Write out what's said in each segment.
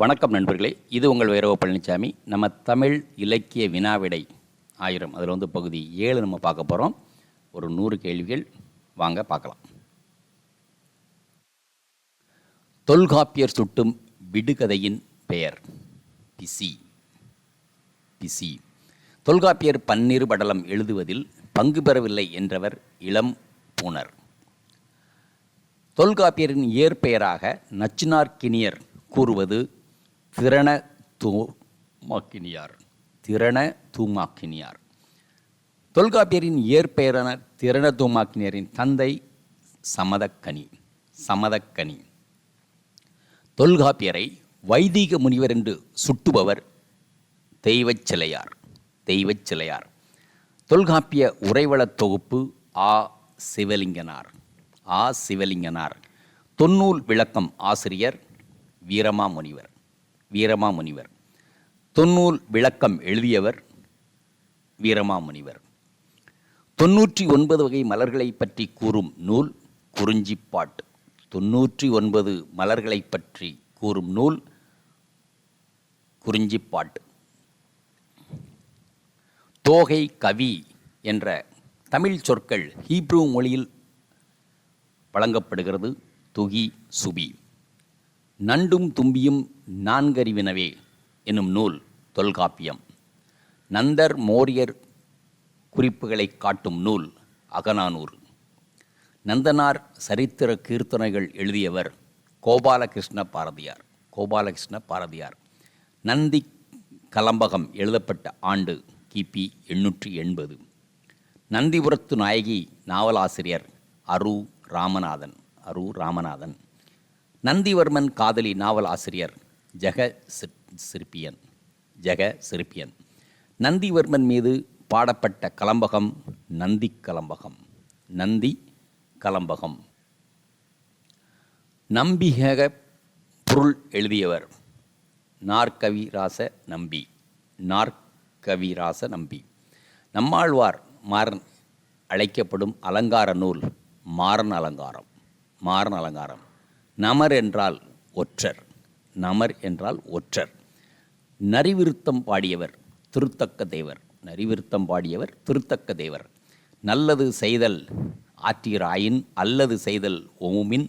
வணக்கம் நண்பர்களே. இது உங்கள் வைரவ பழனிசாமி நம்ம தமிழ் இலக்கிய வினாவிடை ஆயிரம். அதில் வந்து பகுதி ஏழு நம்ம பார்க்க போகிறோம் ஒரு நூறு கேள்விகள். வாங்க பார்க்கலாம். தொல்காப்பியர் சுட்டும் விடுகதையின் பெயர். பிசி. பிசி. தொல்காப்பியர் பன்னிரு படலம் எழுதுவதில் பங்கு பெறவில்லை என்றவர் இளம் பூணர். தொல்காப்பியரின் இயற்பெயராக நச்சினார்கினியர் கூறுவது திறன தூமாக்கினியார். திறன தூமாக்கினியார். தொல்காப்பியரின் இயற்பெயரான திறன தூமாக்கினியரின் தந்தை சமதக்கனி சமதக்கனி. தொல்காப்பியரை வைதிக முனிவர் என்று சுட்டுபவர் தெய்வச் சிலையார் தெய்வச் சிலையார். தொல்காப்பிய உரைவளத் தொகுப்பு ஆ. சிவலிங்கனார் ஆ. சிவலிங்கனார். தொன்னூல் விளக்கம் ஆசிரியர் வீரமா முனிவர் வீரமாமுனிவர். தொன்னூல் விளக்கம் எழுதியவர் வீரமாமுனிவர். தொன்னூற்றி ஒன்பது வகை மலர்களை பற்றி கூறும் நூல் குறிஞ்சிப்பாட்டு. தொன்னூற்றி ஒன்பது மலர்களை பற்றி கூறும் நூல் குறிஞ்சிப்பாட்டு. தோகை கவி என்ற தமிழ் சொற்கள் ஹீப்ரூ மொழியில் வழங்கப்படுகிறது துகி சுபி. நண்டும் தும்பியும் நான்கறிவினவே என்னும் நூல் தொல்காப்பியம். நந்தர் மோரியர் குறிப்புகளை காட்டும் நூல் அகநானூறு. நந்தனார் சரித்திர கீர்த்தனைகள் எழுதியவர் கோபாலகிருஷ்ண பாரதியார். கோபாலகிருஷ்ண பாரதியார். நந்தி கலம்பகம் எழுதப்பட்ட ஆண்டு கிபி எண்ணூற்றி எண்பது. நந்திபுரத்து நாயகி நாவலாசிரியர் அரு ராமநாதன். அரு ராமநாதன். நந்திவர்மன் காதலி நாவல் ஆசிரியர் ஜெக சிற்- சிற்பியன் ஜெக சிற்பியன். நந்திவர்மன் மீது பாடப்பட்ட கலம்பகம் நந்தி கலம்பகம் நந்தி கலம்பகம். நம்பிகக பொருள் எழுதியவர் நாற்கவிராச நம்பி நாற்கவிராச நம்பி. நம்மாழ்வார் மாறன் அழைக்கப்படும் அலங்கார நூல் மாறன் அலங்காரம் மாறன் அலங்காரம். நமர் என்றால் ஒற்றர் நமர் என்றால் ஒற்றர். நரிவிருத்தம் பாடியவர் திருத்தக்க தேவர் நரிவிருத்தம் பாடியவர் திருத்தக்க தேவர். நல்லது செய்தல் ஆற்றீராயின் அல்லது செய்தல் ஓமின்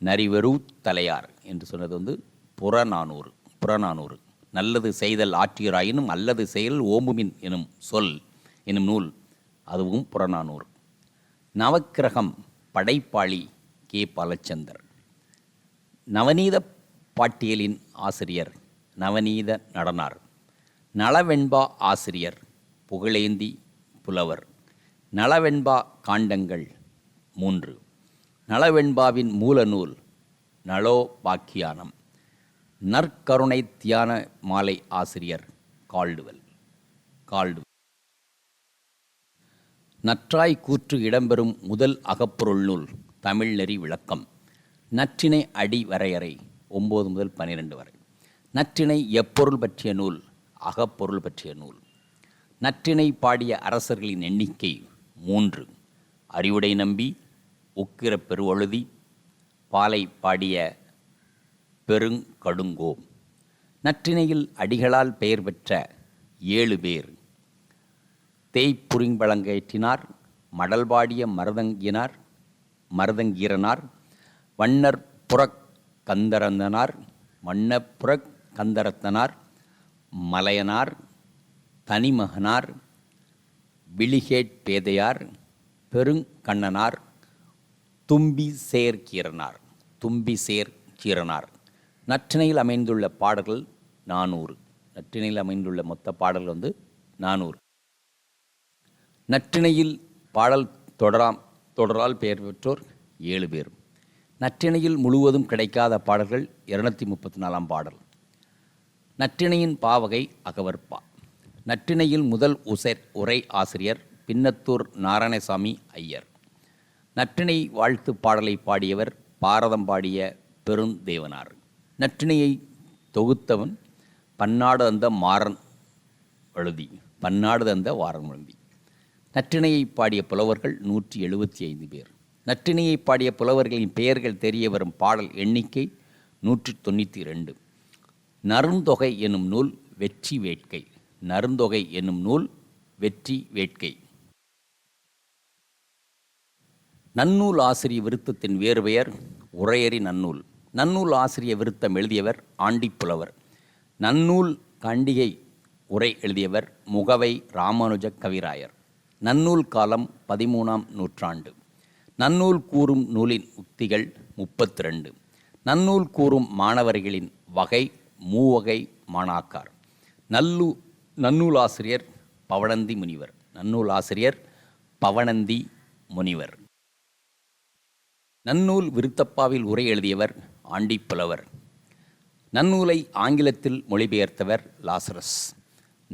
நரிவரு தலையார் என்று சொன்னது வந்து புறநானூறு புறநானூறு. நல்லது செய்தல் ஆற்றீராயினும் அல்லது செயல் ஓமுமின் எனும் சொல் எனும் நூல் அதுவும் புறநானூறு. நவக்கிரகம் படைப்பாளி கே பாலச்சந்தர். நவநீத பாட்டியலின் ஆசிரியர் நவநீத நடனார். நளவெண்பா ஆசிரியர் புகழேந்தி புலவர். நளவெண்பா காண்டங்கள் மூன்று. நளவெண்பாவின் மூலநூல் நூல் நளோபாக்கியானம் நற்கருணை தியான மாலை ஆசிரியர் கால்டுவல். கால்டு நற்றாய் கூற்று இடம்பெறும் முதல் அகப்பொருள் நூல் தமிழ் நெறி விளக்கம். நற்றினை அடி வரையறை ஒம்பது முதல் பன்னிரெண்டு வரை. நற்றினை எப்பொருள் பற்றிய நூல் அகப்பொருள் பற்றிய நூல். நற்றினை பாடிய அரசர்களின் எண்ணிக்கை மூன்று. அறிவுடை நம்பி உக்கிர பெருவழுதி பாலை பாடிய பெருங்கடுங்கோ நற்றினையில் அடிகளால் பெயர் பெற்ற ஏழு பேர். தேய்ப்புரிம்பழங்கேற்றினார் மடல்பாடிய மருதங்கினார் மருதங்கீரனார் வண்ணர் புறக் கந்தரந்தனார் மன்னப்புறக் கந்தரத்தனார் மலையனார் தனிமகனார் விழிகேட் பேதையார் பெருங்கண்ணனார் தும்பி சேர் கீரனார் தும்பி சேர் கீரனார். நற்றினையில் அமைந்துள்ள பாடல்கள் நானூறு. நற்றினையில் அமைந்துள்ள மொத்த பாடல்கள் வந்து நானூறு. நற்றிணையில் பாடல் தொடராம் தொடரால் பெயர் பெற்றோர் ஏழு பேர் நற்றிணையில் முழுவதும் கிடைக்காத பாடல்கள் இருநூத்தி முப்பத்தி நாலாம் பாடல். நற்றிணையின் பாவகை அகவற்பா நற்றிணையில் முதல் உசர் உரை ஆசிரியர் பின்னத்தூர் நாராயணசாமி ஐயர். நற்றிணை வாழ்த்து பாடலை பாடியவர் பாரதம் பாடிய பெருந்தேவனார் நற்றிணையை தொகுத்தவன் பன்னாடு அந்த மாறன் எழுதி பன்னாடு தந்த வாரன் எழுதி. நற்றிணையை பாடிய புலவர்கள் நூற்றி எழுபத்தி ஐந்து பேர். நற்றினியை பாடிய புலவர்களின் பெயர்கள் தெரிய வரும் பாடல் எண்ணிக்கை நூற்றி தொண்ணூற்றி ரெண்டு நருந்தொகை எனும் நூல் வெற்றி வேட்கை. நருந்தொகை எனும் நூல் வெற்றி வேட்கை. நன்னூல் ஆசிரிய விருத்தத்தின் வேறு பெயர் உரையறி நன்னூல். நன்னூல் ஆசிரிய விருத்தம் எழுதியவர் ஆண்டிப்புலவர் நன்னூல் கண்டிகை உரை எழுதியவர் முகவை ராமானுஜ கவிராயர். நன்னூல் காலம் பதிமூணாம் நூற்றாண்டு. நன்னூல் கூறும் நூலின் உக்திகள் முப்பத்தி ரெண்டு நன்னூல் கூறும் மாணவர்களின் வகை மூவகை மாணாக்கார். நல்லூ நன்னூல் ஆசிரியர் பவணந்தி முனிவர். நன்னூல் ஆசிரியர் பவணந்தி முனிவர். நன்னூல் விருத்தப்பாவில் உரை எழுதியவர் ஆண்டிப்புலவர். நன்னூலை ஆங்கிலத்தில் மொழிபெயர்த்தவர் லாசரஸ்.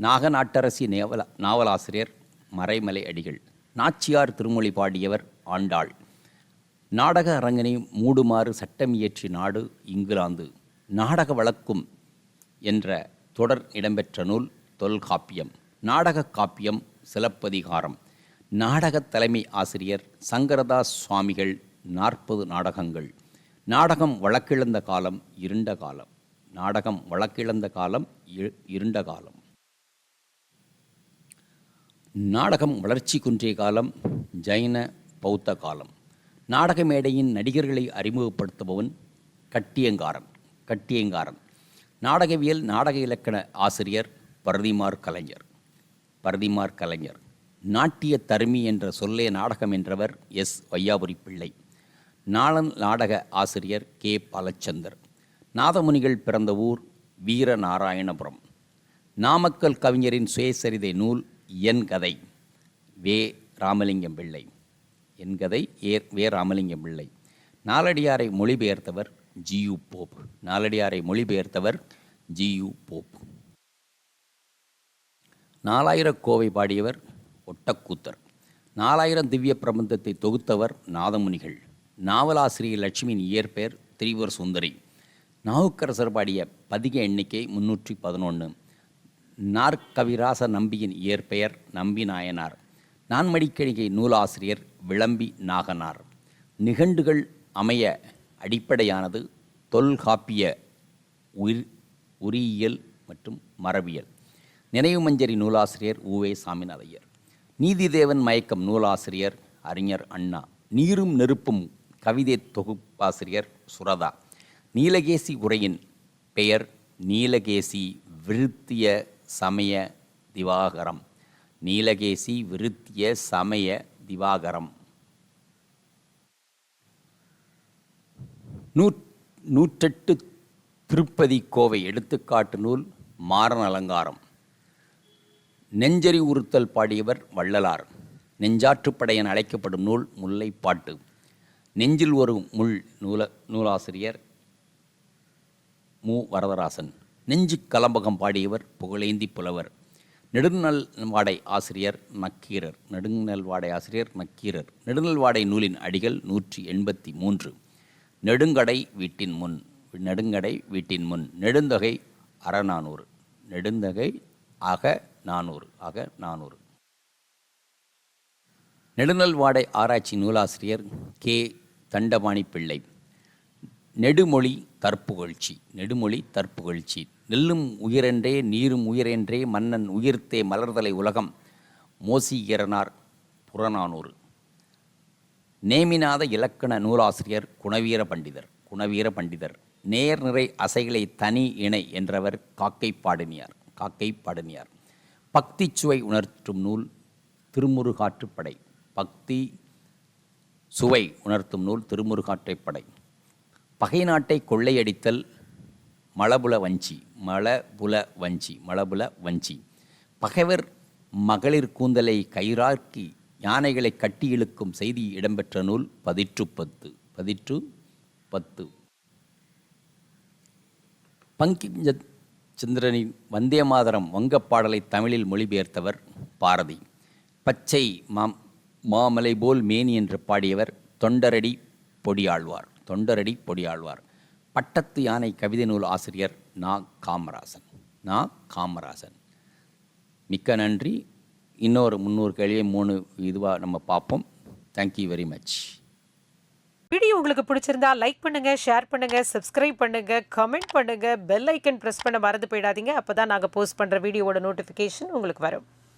நாகநாட்டரசி நேவல நாவலாசிரியர் மறைமலை அடிகள். நாச்சியார் திருமொழி பாடியவர் ஆண்டாள். நாடக அரங்கனை மூடுமாறு சட்டம் நாடு இங்கிலாந்து. நாடக வழக்கும் என்ற தொடர் இடம்பெற்ற நூல் தொல்காப்பியம். நாடக காப்பியம் சிலப்பதிகாரம். நாடக தலைமை ஆசிரியர் சங்கரதாஸ் சுவாமிகள் நாற்பது நாடகங்கள். நாடகம் வழக்கிழந்த காலம் இருண்ட காலம். நாடகம் வழக்கிழந்த காலம் இருண்ட காலம். நாடகம் வளர்ச்சி குன்றிய காலம் ஜைன பௌத்த காலம். நாடக மேடையின் நடிகர்களை அறிமுகப்படுத்துபவன் கட்டியங்காரன் கட்டியங்காரன். நாடகவியல் நாடக இலக்கண ஆசிரியர் பரதிமார் கலைஞர் பரதிமார் கலைஞர். நாட்டிய தருமி என்ற சொல்லே நாடகம் என்றவர் எஸ். வையாபுரி பிள்ளை. நாளன் நாடக ஆசிரியர் கே. பாலச்சந்தர். நாதமுனிகள் பிறந்த ஊர் வீரநாராயணபுரம். நாமக்கல் கவிஞரின் சுயசரிதை நூல் என் கதை. வே. ராமலிங்கம் பிள்ளை. என் கதை ஏ வே ராமலிங்க பிள்ளை நாலடியாரை மொழிபெயர்த்தவர் ஜியு போப். நாலடியாரை மொழிபெயர்த்தவர் ஜியு போப். நாலாயிரம் கோவை பாடியவர் ஒட்டக்கூத்தர். நாலாயிரம் திவ்ய பிரபந்தத்தை தொகுத்தவர் நாதமுனிகள். நாவலாசிரியர் லட்சுமியின் இயற்பெயர் திரிவர் சுந்தரி. நாவுக்கரசர் பாடிய பதிக எண்ணிக்கை முன்னூற்றி பதினொன்று நாற்கவிராச நம்பியின் இயற்பெயர் நம்பி நாயனார். நான்மடிக்கணிகை நூலாசிரியர் விளம்பி நாகனார். நிகண்டுகள் அமைய அடிப்படையானது தொல்காப்பிய உயிர் உரியியல் மற்றும் மரபியல். நினைவு மஞ்சரி நூலாசிரியர் உவே சாமிநாதையர். நீதிதேவன் மயக்கம் நூலாசிரியர் அறிஞர் அண்ணா. நீரும் நெருப்பும் கவிதை தொகுப்பாசிரியர் சுரதா. நீலகேசி உரையின் பெயர் நீலகேசி விருத்திய சமய திவாகரம். நீலகேசி விருத்திய சமய திவாகரம். நூ நூற்றெட்டு திருப்பதி கோவை எடுத்துக்காட்டு நூல் மாறன் அலங்காரம். நெஞ்சரி உறுத்தல் பாடியவர் வள்ளலார். நெஞ்சாற்றுப்படையன் அழைக்கப்படும் நூல் முல்லைப்பாட்டு. நெஞ்சில் ஒரு முள் நூல நூலாசிரியர் மு. வரதராசன். நெஞ்சு கலம்பகம் பாடியவர் புகழேந்தி புலவர். நெடுநல் வாடை ஆசிரியர் நக்கீரர் நெடுநல்வாடை ஆசிரியர் நக்கீரர் நெடுநல்வாடை நூலின் அடிகள் நூற்றி எண்பத்தி மூன்று. நெடுங்கடை வீட்டின் முன். நெடுங்கடை வீட்டின் முன். நெடுந்தொகை அறநானூறு நெடுந்தகை ஆக நானூறு. ஆக நானூறு. நெடுநல்வாடை ஆராய்ச்சி நூலாசிரியர் கே தண்டபாணி பிள்ளை. நெடுமொழி தற்புகழ்ச்சி நெடுமொழி தற்புகழ்ச்சி. நெல்லும் உயிரென்றே நீரும் உயிரென்றே மன்னன் உயிர்த்தே மலர்தலை உலகம் மோசிகரனார் புறநானூறு. நேமிநாத இலக்கண நூலாசிரியர் குணவீர பண்டிதர் குணவீர பண்டிதர். நேர் நிறை அசைகளை தனி இணை என்றவர் காக்கை பாடினியார் காக்கை பாடினியார். பக்தி சுவை உணர்த்தும் நூல் திருமுருகாற்றுப்படை. பக்தி சுவை உணர்த்தும் நூல் திருமுருகாற்றைப்படை. பகை நாட்டை கொள்ளையடித்தல் மலபுல வஞ்சி மலபுல வஞ்சி மலபுல வஞ்சி. பகைவர் மகளிர் கூந்தலை கயிறாக்கி யானைகளை கட்டி இழுக்கும் செய்தி இடம்பெற்ற நூல் பதிற்று பத்து பதிற்று பத்து. பங்கிஞ்ச சந்திரனின் வந்தே மாதரம் வங்கப் பாடலை தமிழில் மொழிபெயர்த்தவர் பாரதி. பச்சை மாம் மாமலை போல் மேனி என்று பாடியவர் தொண்டரடி பொடியாழ்வார். தொண்டரடி பொடியாழ்வார். பட்டத்து யானை கவிதை நூல் ஆசிரியர் நா. காமராசன். நா. காமராசன். மிக்க நன்றி. இன்னொரு முந்நூறு கேள்வியை மூணு இதுவாக நம்ம பார்ப்போம். தேங்க்யூ வெரி மச் வீடியோ உங்களுக்கு பிடிச்சிருந்தா லைக் பண்ணுங்க ஷேர் பண்ணுங்க சப்ஸ்கிரைப் பண்ணுங்க கமெண்ட் பண்ணுங்க பெல் ஐக்கன் பிரஸ் பண்ண மறந்து போயிடாதீங்க. அப்போதான் நாங்கள் போஸ்ட் பண்ணுற வீடியோவோட நோட்டிஃபிகேஷன் உங்களுக்கு வரும்.